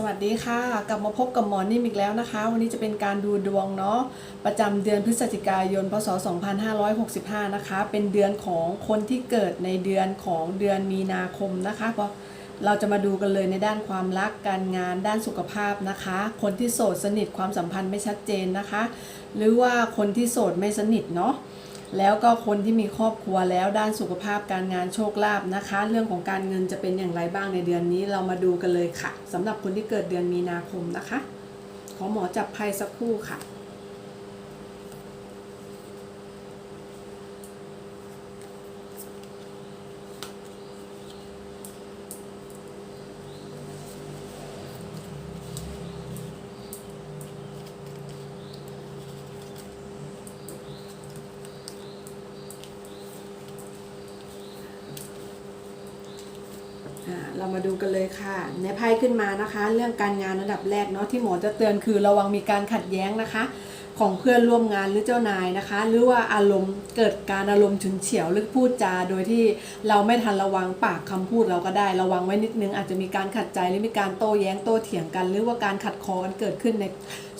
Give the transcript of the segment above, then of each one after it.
สวัสดีค่ะ กลับมาพบกับหมอนิ่มอีกแล้วนะคะ วันนี้จะเป็นการดูดวงเนาะประจำเดือนพฤศจิกายนพศ 2565 นะคะ เป็นเดือนของคนที่เกิดในเดือนของเดือนมีนาคมนะคะเพราะเราจะมาดูกันเลยในด้านความรักการงานด้านสุขภาพนะคะ คนที่โสดสนิทความสัมพันธ์ไม่ชัดเจนนะคะ หรือว่าคนที่โสดไม่สนิทเนาะ แล้วก็คนที่มีครอบครัวแล้วด้านสุขภาพการงานโชคลาภนะคะ เรื่องของการเงินจะเป็นอย่างไรบ้างในเดือนนี้เรามาดูกันเลยค่ะสำหรับคนที่เกิดเดือนมีนาคมนะคะ ขอหมอจับไพ่สักครู่ค่ะ เรามาดูกันเลยค่ะ ในไพ่ขึ้นมานะคะ เรื่องการงานระดับแรกเนาะที่หมอจะเตือนคือระวังมีการขัดแย้งนะคะ ของเพื่อนร่วมงานหรือเจ้านายนะคะ หรือว่าอารมณ์เกิดการอารมณ์ฉุนเฉียวหรือพูดจา โดยที่เราไม่ทันระวังปากคำพูดเราก็ได้ระวังไว้นิดนึง อาจจะมีการขัดใจหรือมีการโต้แย้งโต้เถียงกัน หรือว่าการขัดคอกันเกิดขึ้นใน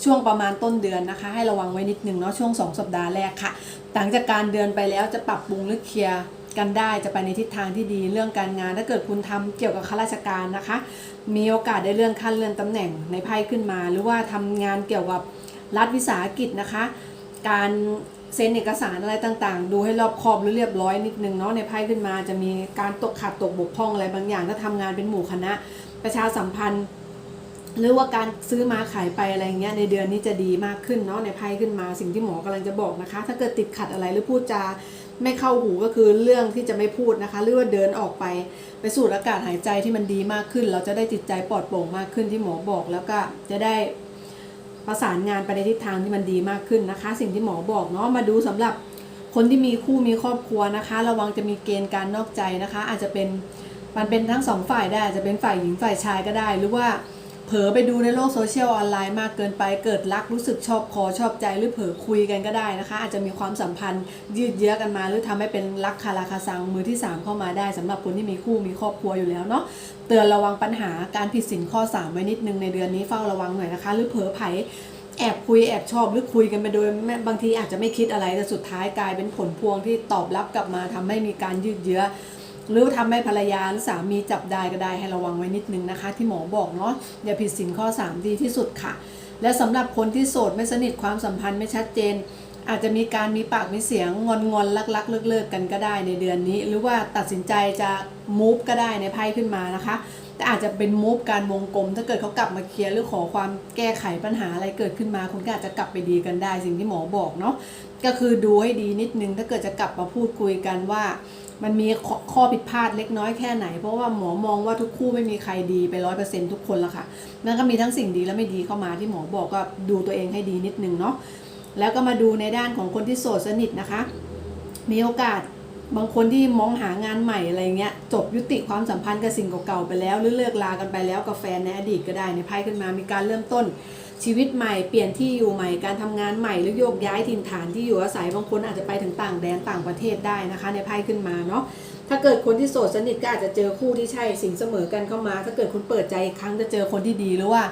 ช่วงประมาณต้นเดือนนะคะ ให้ระวังไว้นิดนึงเนาะช่วงสองสัปดาห์แรกค่ะหลังจากการเดือนไปแล้วจะปรับปรุงหรือเคลียร์ กันได้จะไปในทิศทางที่ดีเรื่องการงาน ถ้าเกิดคุณทำเกี่ยวกับข้าราชการนะคะ มีโอกาสได้เลื่อนขั้นเลื่อนตำแหน่งในไพ่ขึ้นมา หรือว่าทำงานเกี่ยวกับรัฐวิสาหกิจนะคะ การเซ็นเอกสารอะไรต่างๆ ดูให้รอบคอบหรือเรียบร้อยนิดนึงเนาะในไพ่ขึ้นมาจะมีการตกขัดตกบกพร่องอะไรบางอย่าง ถ้าทำงานเป็นหมู่คณะ ประชาสัมพันธ์ หรือว่าการซื้อมาขายไปอะไรเงี้ยในเดือนนี้จะดีมากขึ้นเนาะในไพ่ขึ้นมาสิ่งที่หมอกำลังจะบอกนะคะ ถ้าเกิดติดขัดอะไรหรือพูดจาไม่เข้าหูก็คือเรื่องที่จะไม่พูดนะคะ หรือว่าเดินออกไปไปสูดอากาศหายใจที่มันดีมากขึ้น เราจะได้จิตใจปลอดโปร่งมากขึ้นที่หมอบอกแล้วก็จะได้ประสานงานไปในทิศทางที่มันดีมากขึ้นนะคะ สิ่งที่หมอบอกเนาะมาดูสำหรับคนที่มีคู่มีครอบครัวนะคะ ระวังจะมีเกณฑ์การนอกใจนะคะ อาจจะเป็นมันเป็นทั้งสองฝ่ายได้อาจจะเป็นฝ่ายหญิงฝ่ายชายก็ได้ หรือว่า เผลอไปดูในโลกโซเชียลออนไลน์มากเกินไปเกิดรักรู้สึกชอบคอชอบใจหรือเผลอคุยกันก็ได้นะคะ อาจจะมีความสัมพันธ์ยืดเยื้อกันมา หรือทำให้เป็นรักคาราคาซังมือที่ 3 เข้ามาได้สำหรับคนที่มีคู่มีครอบครัวอยู่แล้วเนาะเตือนระวังปัญหาการผิดสินข้อ 3 ไว้นิดนึงในเดือนนี้เฝ้าระวังหน่อยนะคะ หรือเผลอไผแอบคุยแอบชอบหรือคุยกันไปโดยไม่บางทีอาจจะไม่คิดอะไรแต่สุดท้ายกลายเป็นผลพวงที่ตอบรับกลับมาทำให้มีการยืดเยื้อ หรือทำให้ภรรยาหรือสามีจับได้ก็ได้ให้ระวังไว้นิดนึงนะคะ ที่หมอบอกเนาะอย่าผิดสินข้อ 3 ดีที่สุดค่ะ และสำหรับคนที่โสดไม่สนิทความสัมพันธ์ไม่ชัดเจน อาจจะมีการมีปากมีเสียงงอนงอนลักลักเลิกเลิกกันก็ได้ในเดือนนี้ หรือว่าตัดสินใจจะมูฟก็ได้ในไพ่ขึ้นมานะคะแต่อาจจะเป็นมูฟการวงกลม ถ้าเกิดเขากลับมาเคลียร์หรือขอความแก้ไขปัญหาอะไรเกิดขึ้นมาคุณก็อาจจะกลับไปดีกันได้ สิ่งที่หมอบอกเนาะก็คือดูให้ดีนิดนึง ถ้าเกิดจะกลับมาพูดคุยกันว่า มันมีข้อข้อผิดพลาดเล็กน้อยแค่ไหน เพราะว่าหมอมองว่าทุกคู่ไม่มีใครดีไปร้อยเปอร์เซ็นทุกคนละค่ะนั่นก็มีทั้งสิ่งดีและไม่ดีเข้ามาที่หมอบอกก็ดูตัวเองให้ดีนิดนึงเนาะ แล้วก็มาดูในด้านของคนที่โสดสนิทนะคะ มีโอกาสบางคนที่มองหางานใหม่อะไรเงี้ยจบยุติความสัมพันธ์กับสิ่งเก่าๆไปแล้ว หรือเลิกลากันไปแล้วกับแฟนในอดีตก็ได้ในไพ่ขึ้นมามีการเริ่มต้นชีวิตใหม่เปลี่ยนที่อยู่ใหม่การทำงานใหม่หรือโยกย้ายถิ่นฐานที่อยู่อาศัยบางคนอาจจะไปถึงต่างแดนต่างประเทศได้นะคะ ในไพ่ขึ้นมาเนาะถ้าเกิดคนที่โสดสนิทก็อาจจะเจอคู่ที่ใช่สิ่งเสมอกันเข้ามา ถ้าเกิดคุณเปิดใจอีกครั้งจะเจอคนที่ดีหรือว่า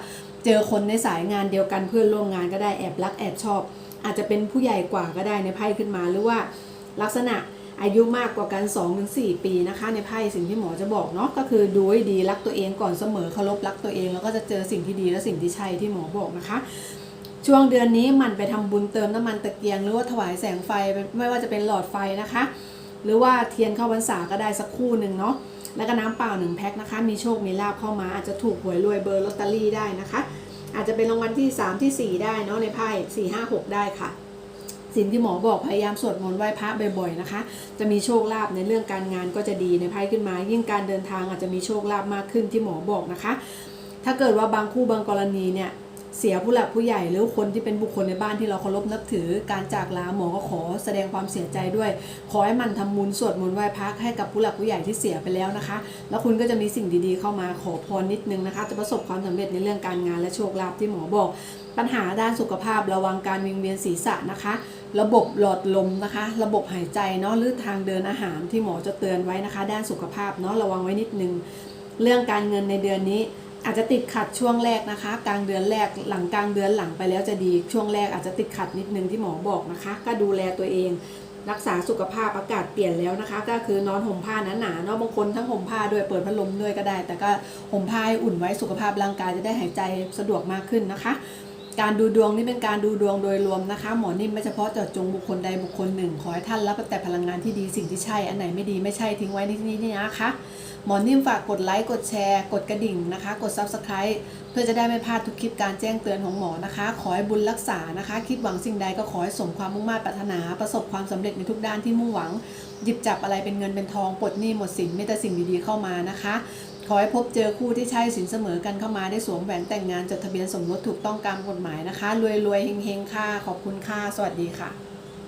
เจอคนในสายงานเดียวกันเพื่อนร่วมงานก็ได้แอบรักแอบชอบ อาจจะเป็นผู้ใหญ่กว่าก็ได้ในไพ่ขึ้นมา หรือว่าลักษณะอายุมากกว่ากัน 2-4 ปีนะคะ ในไพ่สิ่งที่หมอจะบอกเนาะก็คือดูให้ดีรักตัวเองก่อนเสมอเคารพรักตัวเอง แล้วก็จะเจอสิ่งที่ดีและสิ่งที่ใช่ที่หมอบอกนะคะ ช่วงเดือนนี้มันไปทำบุญเติมน้ำมันตะเกียง หรือว่าถวายแสงไฟไม่ว่าจะเป็นหลอดไฟนะคะ หรือว่าเทียนเข้าพรรษาก็ได้สักคู่หนึ่งเนาะแล้วก็น้ำเปล่าหนึ่งแพ็คนะคะ มีโชคมีลาบเข้ามาอาจจะถูกหวยรวยเบอร์ลอตเตอรี่ได้นะคะ อาจจะเป็นรางวัลที่ 3 ที่ 4 ได้เนาะในไพ่4 5 6ได้ค่ะสิ่งที่หมอบอกพยายามสวดมนต์ไหว้พระบ่อยๆนะคะ จะมีโชคลาภในเรื่องการงานก็จะดีในไพ่ขึ้นมา ยิ่งการเดินทางอาจจะมีโชคลาภมากขึ้นที่หมอบอกนะคะ ถ้าเกิดว่าบางคู่บางกรณีเนี่ย เสียผู้หลักผู้ใหญ่หรือคนที่เป็นบุคคลในบ้านที่เราเคารพนับถือ การจากลาหมอก็ขอแสดงความเสียใจด้วย ขอให้มันทำบุญสวดมนต์ไหว้พระให้กับผู้หลักผู้ใหญ่ที่เสียไปแล้วนะคะ แล้วคุณก็จะมีสิ่งดีๆเข้ามาขอพรนิดนึงนะคะ จะประสบความสำเร็จในเรื่องการงานและโชคลาภที่หมอบอก ปัญหาด้านสุขภาพระวังการวิงเวียนศีรษะนะคะ ระบบหลอดลมนะคะ ระบบหายใจเนาะหรือทางเดินอาหารที่หมอจะเตือนไว้นะคะ ด้านสุขภาพเนาะระวังไว้นิดนึง เรื่องการเงินในเดือนนี้ อาจจะติดขัดช่วงแรกนะคะ กลางเดือนแรกหลังกลางเดือนหลังไปแล้วจะดีช่วงแรกอาจจะติดขัดนิดนึงที่หมอบอกนะคะ ก็ดูแลตัวเอง รักษาสุขภาพอากาศเปลี่ยนแล้วนะคะ ก็คือนอนห่มผ้าหนาๆเนาะบางคนทั้งห่มผ้าด้วยเปิดพัดลมด้วยก็ได้ แต่ก็ห่มผ้าให้อุ่นไว้สุขภาพร่างกายจะได้หายใจสะดวกมากขึ้นนะคะการดูดวงนี่เป็นการดูดวงโดยรวมนะคะ หมอนิ่มไม่เฉพาะเจาะจงบุคคลใดบุคคลหนึ่ง ขอให้ท่านรับแต่พลังงานที่ดีสิ่งที่ใช่อันไหนไม่ดีไม่ใช่ทิ้งไว้ที่นี่นี่นะคะ หมอนิ่มฝากกดไลค์กดแชร์ กดกระดิ่งนะคะ กด Subscribe เพื่อจะได้ไม่พลาดทุกคลิปการแจ้งเตือนของหมอนะคะ ขอให้บุญรักษานะคะ คิดหวังสิ่งใดก็ขอให้สมความมุ่งมั่นปรารถนา ประสบความสำเร็จในทุกด้านที่มุ่งหวัง หยิบจับอะไรเป็นเงินเป็นทองปลดหนี้หมดสินมีแต่สิ่งดีๆเข้ามานะคะขอให้พบเจอคู่ที่ใช่สินเสมอกันเข้ามาได้สวมแหวนแต่งงานจดทะเบียนสมรสถูกต้องตามกฎหมายนะคะรวยๆเฮงๆค่ะขอบคุณค่ะสวัสดีค่ะ